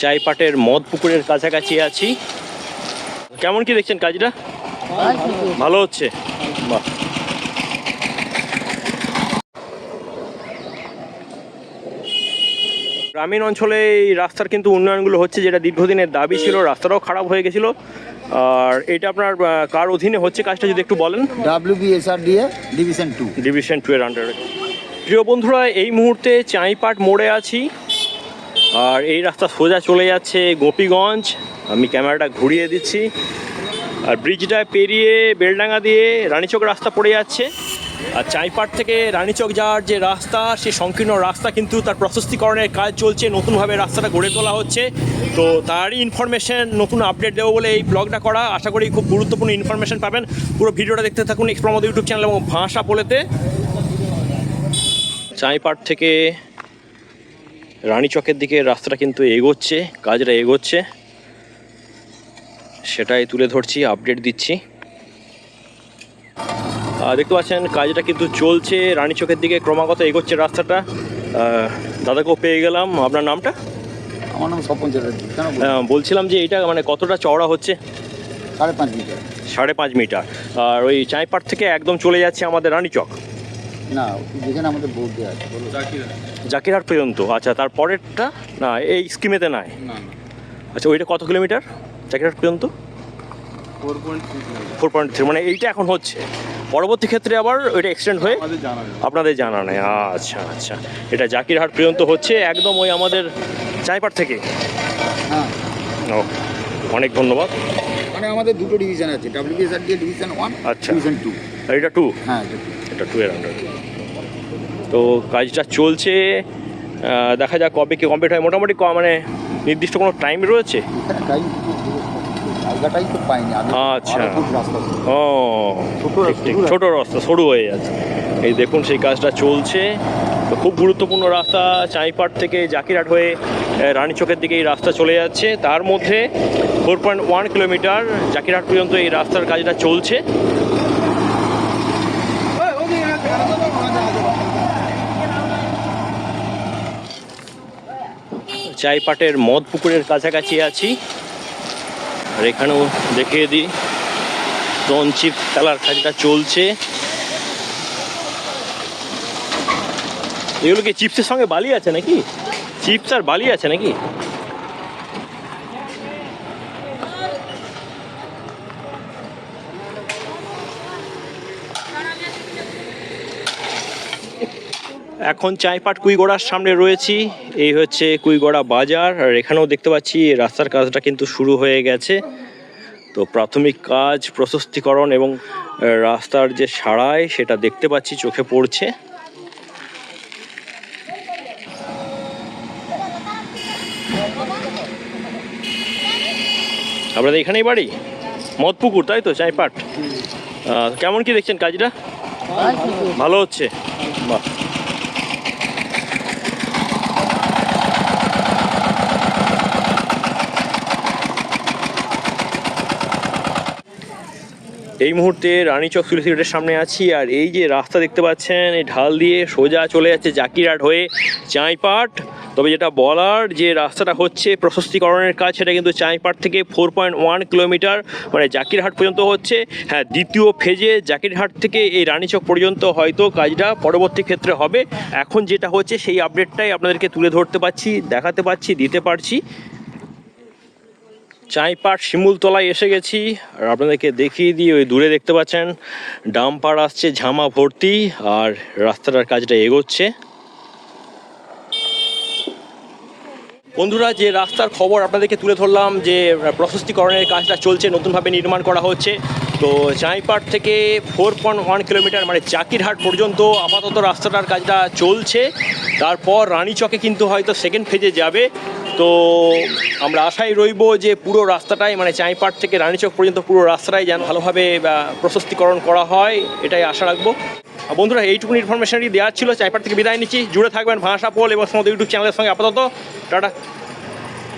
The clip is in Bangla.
চাইপাটের মদ পুকুরের কাছাকাছি আছি। কেমন কি দেখছেন কাজটা? ভালো হচ্ছে। বাহ। গ্রামীণ অঞ্চলে এই রাস্তার কিন্তু উন্নয়নগুলো হচ্ছে যেটা দীর্ঘদিনের দাবি ছিল রাস্তাটাও খারাপ হয়ে গেছিল। আর এটা আপনার কার অধীনে হচ্ছে কাজটা যদি একটু বলেন? WBSRDA division two division two এর আন্ডারে প্রিয় বন্ধুরা এই মুহূর্তে চাঁইপাট মোড়ে আছি। আর এই রাস্তা সোজা চলে যাচ্ছে গোপীগঞ্জ। আমি ক্যামেরাটা ঘুরিয়ে দিচ্ছি। আর ব্রিজটা পেরিয়ে বেলডাঙ্গা দিয়ে রানীচক রাস্তা পড়ে যাচ্ছে। আর চাঁইপাট থেকে রানীচক যাওয়ার যে রাস্তা, সেই সংকীর্ণ রাস্তা কিন্তু তার প্রশস্তিকরণের কাজ চলছে। নতুনভাবে রাস্তাটা গড়ে তোলা হচ্ছে। তো তারই ইনফরমেশন নতুন আপডেট দেবো বলে এই ব্লগটা করা। আশা করি খুব গুরুত্বপূর্ণ ইনফরমেশন পাবেন। পুরো ভিডিওটা দেখতে থাকুন এক্সপ্লোর ইউটিউব চ্যানেল এবং ভাষা বলেতে। চাঁইপাট থেকে রানীচকের দিকে রাস্তাটা কিন্তু এগোচ্ছে কাজটা এগোচ্ছে। সেটাই তুলে ধরছি আপডেট দিচ্ছি। দেখতে পাচ্ছেন কাজটা কিন্তু চলছে রানীচকের দিকে ক্রমাগত এগোচ্ছে রাস্তাটা। দাদাকেও পেয়ে গেলাম। আপনার নামটা? আমার নাম স্বপন চ্যাটার্জি। বলছিলাম যে এটা মানে কতটা চওড়া হচ্ছে? সাড়ে পাঁচ মিটার। সাড়ে পাঁচ মিটার। আর ওই চাঁইপাট থেকে একদম চলে যাচ্ছে আমাদের রানীচক না যেখানে আমাদের বোর্ড দেওয়া আছে বলো। জাকিরহাট পর্যন্ত আচ্ছা তারপরেরটা? না এই স্কিমেতে নাই? আচ্ছা ওইটা কত কিলোমিটার? জাকিরহাট পর্যন্ত? ফোর পয়েন্ট থ্রি মানে এইটা এখন হচ্ছে। পরবর্তী ক্ষেত্রে আবার ওইটা এক্সটেন্ড হয়ে? আপনাদের জানা নেই আচ্ছা আচ্ছা। এটা জাকিরহাট পর্যন্ত হচ্ছে একদম ওই আমাদের চাইপাট থেকে? হ্যাঁ। ও অনেক ধন্যবাদ। মানে আমাদের দুটো ডিভিশন আছে ডাব্লিউবিএসআরডিএ ডিভিশন ওয়ান আচ্ছা। ডিভিশন টু এটা টু হ্যাঁ এটা two। এটা টু এর আন্ডার তো কাজটা চলছে দেখা যাক কবে কি কমপ্লিট হয়। মোটামুটি ক- মানে নির্দিষ্ট কোনো টাইম রয়েছে? আচ্ছা। ও ছোট রাস্তা, সরু হয়ে যাচ্ছে। এই দেখুন সেই কাজটা চলছে। তো খুব গুরুত্বপূর্ণ রাস্তা চাঁইপাট থেকে জাকিরহাট হয়ে আহ, রানীচকের দিকে এই রাস্তা চলে যাচ্ছে। তার মধ্যে four point one kilometre Jakirhat পর্যন্ত এই রাস্তার কাজটা চলছে। চাইপাটের মদ পুকুরের কাছাকাছি আছি। আর এখানেও দেখিয়ে দিই চিপ খেলার কাজটা চলছে। এগুলো কি চিপসের সঙ্গে বালি আছে নাকি? চিপস আর বালি আছে নাকি? এখন চাইপাট কুইগোড়ার সামনে রয়েছি। এই হচ্ছে কুইগোড়া বাজার। আর এখানেও দেখতে পাচ্ছি রাস্তার কাজটা কিন্তু শুরু হয়ে গেছে। তো প্রাথমিক কাজ প্রশস্তিকরণ এবং রাস্তার যে সারাই সেটা দেখতে পাচ্ছি চোখে পড়ছে। আপনাদের এখানেই বাড়ি? মদপুকুর তাই তো চাইপাট? কেমন কি দেখছেন কাজটা? ভালো হচ্ছে? বাহ। এই মুহূর্তে রানীচক তুলসী রোডের সামনে আছি, আর এই যে রাস্তা দেখতে পাচ্ছেন, এই ঢাল দিয়ে সোজা চলে যাচ্ছে জাকিরহাট হয়ে চাঁইপাট। তবে যেটা বলার যে রাস্তাটা হচ্ছে প্রশস্তিকরণের কাজ, সেটা কিন্তু চাঁইপাট থেকে ফোর পয়েন্ট ওয়ান কিলোমিটার মানে জাকিরহাট পর্যন্ত হচ্ছে। হ্যাঁ দ্বিতীয় ফেজে জাকিরহাট থেকে এই রানীচক পর্যন্ত হয়তো কাজটা পরবর্তী ক্ষেত্রে হবে। এখন যেটা হচ্ছে, সেই আপডেটটাই আপনাদেরকে তুলে ধরতে পারছি দেখাতে পারছি দিতে পারছি। চাঁইপাট শিমুলতলায় এসে গেছি। আর আপনাদেরকে দেখিয়ে দিয়ে ওই দূরে দেখতে পাচ্ছেন ডাম্পার আসছে, ঝামা ভর্তি, আর রাস্তাটার কাজটা এগোচ্ছে। বন্ধুরা, যে রাস্তার খবর আপনাদেরকে তুলে ধরলাম, যে প্রশস্তিকরণের কাজটা চলছে, নতুনভাবে নির্মাণ করা হচ্ছে। তো চাঁইপাট থেকে ফোর পয়েন্ট ওয়ান কিলোমিটার মানে চাকিরহাট পর্যন্ত আপাতত রাস্তাটার কাজটা চলছে। তারপর রানীচকে কিন্তু হয়তো সেকেন্ড ফেজে যাবে। তো আমরা আশাই রইব যে পুরো রাস্তাটাই মানে চাঁইপাট থেকে রানীচক পর্যন্ত পুরো রাস্তাটাই যেন ভালোভাবে প্রশস্তিকরণ করা হয়, এটাই আশা রাখব। বন্ধুরা এইটুকু ইনফরমেশনটি দেওয়ার ছিল। চাইপাট থেকে বিদায় নিচ্ছি। জুড়ে থাকবেন ভাষা পোল এবং সমস্ত ইউটিউব চ্যানেলের সঙ্গে আপাতত। টাটা।